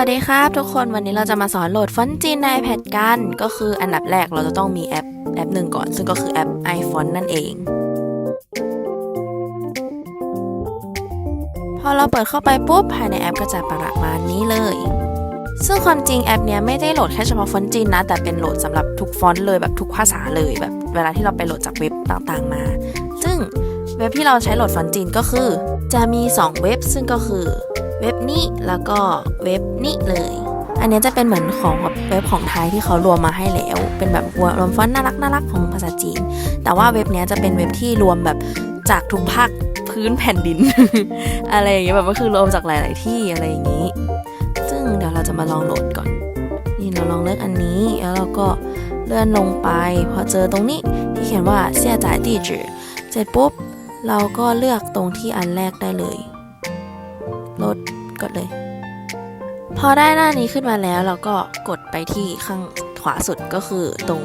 วัสดีครับทุกคนวันนี้เราจะมาสอนโหลดฟอนต์จีนใน iPad กัน ก็คืออันดับแรกเราจะต้องมีแอปแอปหนึ่งก่อน ซึ่งก็คือแอป iPhone นั่นเอง พอเราเปิดเข้าไปปุ๊บ ภายในแอปก็จะประมาณนี้เลย ซึ่งความจริงแอปเนี้ยไม่ได้โหลดแค่เฉพาะฟอนต์จีนนะ แต่เป็นโหลดสำหรับทุกฟอนต์เลยแบบทุกภาษาเลยแบบเวลาที่เราไปโหลดจากเว็บต่างๆมา ซึ่งเว็บที่เราใช้โหลดฟอนต์จีนก็คือ จะมี 2 เว็บซึ่งก็คือ เว็บนี้แล้วก็เว็บนี้เลย อันนี้จะเป็นเหมือนของแบบเว็บของไทยที่เขารวมมาให้แล้ว เป็นแบบรวมฟอนต์น่ารักน่ารักของภาษาจีน แต่ว่าเว็บนี้จะเป็นเว็บที่รวมแบบจากทุกภาคพื้นแผ่นดิน อะไรอย่างเงี้ยแบบก็คือรวมจากหลาย ๆ ที่อะไรอย่างงี้ ซึ่งเดี๋ยวเราจะมาลองโหลดก่อน นี่เราลองเลือกอันนี้แล้วเราก็เลื่อนลงไป พอเจอตรงนี้ที่เขียนว่าเสียจ่าย地址เสร็จปุ๊บเราก็เลือกตรงที่อันแรกได้เลย ดกดเลย พอได้หน้านี้ขึ้นมาแล้วเราก็กดไปที่ข้างขวาสุดก็คือตรง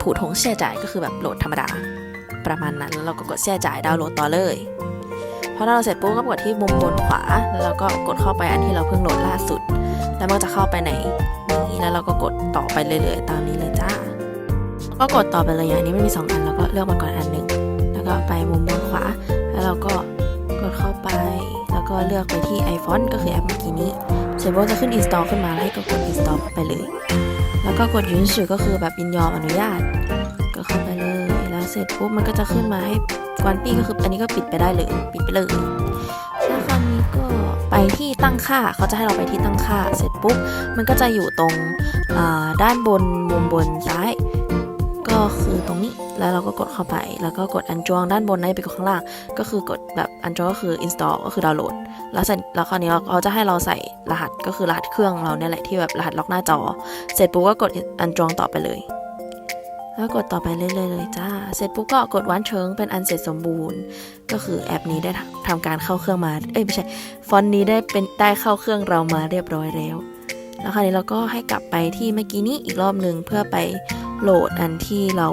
ผูทงเสียจ่ายก็คือแบบโหลดธรรมดา ประมาณนั้นแล้วเราก็กดเสียจ่ายดาวน์โหลดต่อเลยพอเราเสร็จปุ๊บก็กดที่มุมบนขวา แล้วเราก็กดเข้าไปอันที่เราเพิ่งโหลดล่าสุด แล้วมันจะเข้าไปในนี้แล้วเราก็กดต่อไปเรื่อยๆตามนี้เลยจ้าก็กดต่อไปเลยอย่างนี้มันมีสองอันแล้วก็เลือกมาก่อนอันหนึ่งแล้วก็ไปมุมบนขวา แล้วเราก็ ก็เลือกไปที่ iPhone ก็คือแอปเมื่อกี้นี้เสร็จปุ๊บจะขึ้น install ขึ้นมาแล้วให้ก็กด install เข้าไปเลย แล้วก็กดยืนชื่อก็คือแบบยินยอมอนุญาต ก็เข้าไปเลย แล้วเสร็จปุ๊บมันก็จะขึ้นมาให้กวนปี้ก็คืออันนี้ก็ปิดไปได้เลย ปิดไปเลยแล้วคราวนี้ก็ไปที่ตั้งค่าเขาจะให้เราไปที่ตั้งค่า เสร็จปุ๊บมันก็จะอยู่ตรงด้านบนมุมบนซ้าย คือตรงนี้แล้วเราก็กดเข้าไป แล้วก็กดอันจวงด้านบนในไปกดข้างล่าง ก็คือกดแบบอันจวงก็คือ install ก็คือดาวน์โหลด แล้วเสร็จแล้วคราวนี้เขาจะให้เราใส่รหัสก็คือรหัสเครื่องเราเนี่ยแหละที่แบบรหัสล็อกหน้าจอ เสร็จปุ๊บก็กดอันจวงต่อไปเลย แล้วกดต่อไปเรื่อยๆเลยจ้า เสร็จปุ๊บก็กดวันเชิงเป็นอันเสร็จสมบูรณ์ ก็คือแอปนี้ได้ทำการเข้าเครื่องมา เอ้ยไม่ใช่ ฟอนต์นี้ได้เป็นได้เข้าเครื่องเรามาเรียบร้อยแล้ว แล้วคราวนี้เราก็ให้กลับไปที่เมื่อกี้นี้อีกรอบหนึ่งเพื่อไป โหลดอันที่เรา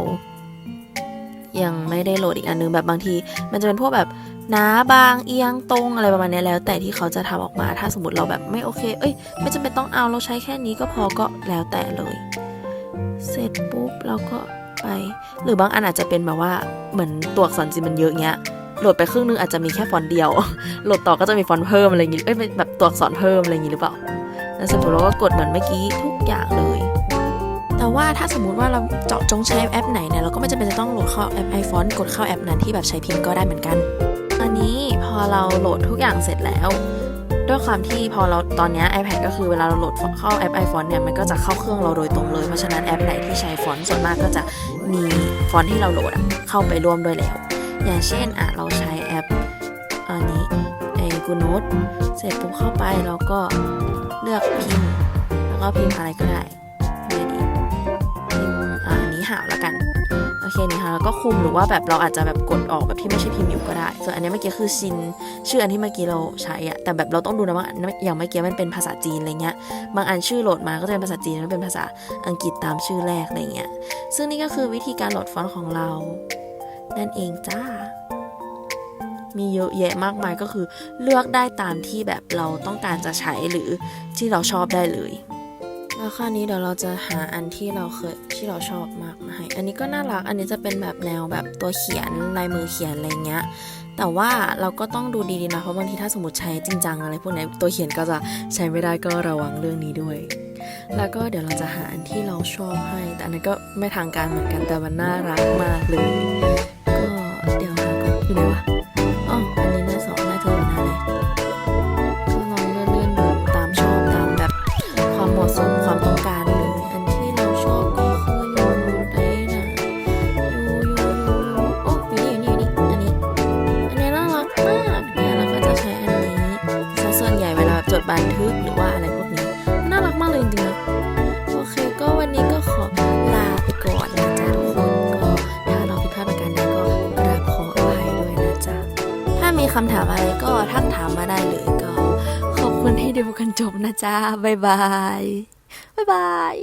ยังไม่ได้โหลดอีกอันนึงแบบบางที มันจะเป็นพวกแบบหนาบางเอียงตรงอะไรประมาณนี้แล้ว แต่ที่เขาจะทำออกมาถ้าสมมติเราแบบไม่โอเค เอ้ย ไม่จำเป็นต้องเอาเราใช้แค่นี้ก็พอก็แล้วแต่เลย เสร็จปุ๊บเราก็ไปหรือบางอันอาจจะเป็นแบบว่าเหมือนตัวอักษรจีนมันเยอะเงี้ยโหลดไปครึ่งนึงอาจจะมีแค่ฟอนต์เดียว โหลดต่อก็จะมีฟอนต์เพิ่มอะไรอย่างงี้เอ้ยแบบตัวอักษรเพิ่มอะไรอย่างงี้หรือเปล่าแล้วสร็จปุ๊บเราก็กดเหมือนเมื่อกี้ทุกอย่างเลย ว่าถ้าสมมุติว่าเราเจาะจงใช้แอปไหนเนี่ยเราก็ไม่จำเป็นจะต้องโหลดเข้าแอป iPhone กดเข้าแอปนั้นที่แบบใช้พิมพ์ก็ได้เหมือนกันอันนี้พอเราโหลดทุกอย่างเสร็จแล้ว ด้วยความที่พอเราตอนนี้ iPad ก็คือเวลาเราโหลดเข้าแอป iPhone เนี่ยมันก็จะเข้าเครื่องเราโดยตรงเลย เพราะฉะนั้นแอปไหนที่ใช้ฟอนต์ส่วนมากก็จะมีฟอนต์ที่เราโหลดเข้าไปร่วมด้วยแล้ว อย่างเช่นอะเราใช้แอปอันนี้ไอ้กูโนตเสร็จปุ๊บเข้าไปเราก็เลือกพิมพ์แล้วก็พิมพ์อะไรก็ได้ หาวแล้วกันโอเคนี่ค่ะแล้วก็คุมหรือว่าแบบเราอาจจะแบบกดออกแบบที่ไม่ใช่พิมพ์อยู่ก็ได้ ส่วนอันนี้เมื่อกี้คือชินชื่ออันที่เมื่อกี้เราใช้อะแต่แบบเราต้องดูนะว่าอย่างเมื่อกี้มันเป็นภาษาจีนอะไรเงี้ยบางอันชื่อโหลดมาก็จะเป็นภาษาจีนแล้วเป็นภาษาอังกฤษตามชื่อแรกอะไรเงี้ยซึ่งนี่ก็คือวิธีการโหลดฟอนต์ของเรา นั่นเองจ้า มีเยอะแยะมากมายก็คือเลือกได้ตามที่แบบเราต้องการจะใช้หรือที่เราชอบได้เลย แล้วคราวนี้เดี๋ยวเราจะหาอันที่เราเคยที่เราชอบมากมาให้ อันนี้ก็น่ารัก อันนี้จะเป็นแบบแนวแบบตัวเขียนลายมือเขียนอะไรเงี้ย แต่ว่าเราก็ต้องดูดีๆนะ เพราะบางทีถ้าสมมติใช้จริงจังอะไรพวกนี้ตัวเขียนก็จะใช้ไม่ได้ก็ระวังเรื่องนี้ด้วย แล้วก็เดี๋ยวเราจะหาอันที่เราชอบให้ แต่อันนั้นก็ไม่ทางการเหมือนกันแต่มันน่ารักมากเลย ก็เดี๋ยวหาก่อนอยู่ไหนวะึกหรือว่าอะไรพวกนี้น่ารักมากเลยจริงๆนะโอเคก็วันนี้ก็ขอลาไปก่อนนะจ๊ะทุกคนก็ถ้าเราผิดพลาดประการใดก็กราบขออภัยด้วยนะจ๊ะถ้ามีคำถามอะไรก็ทักถามมาได้เลยก็ ขอบคุณที่ดูกันจบนะจ๊ะบ๊ายบายบ๊ายบาย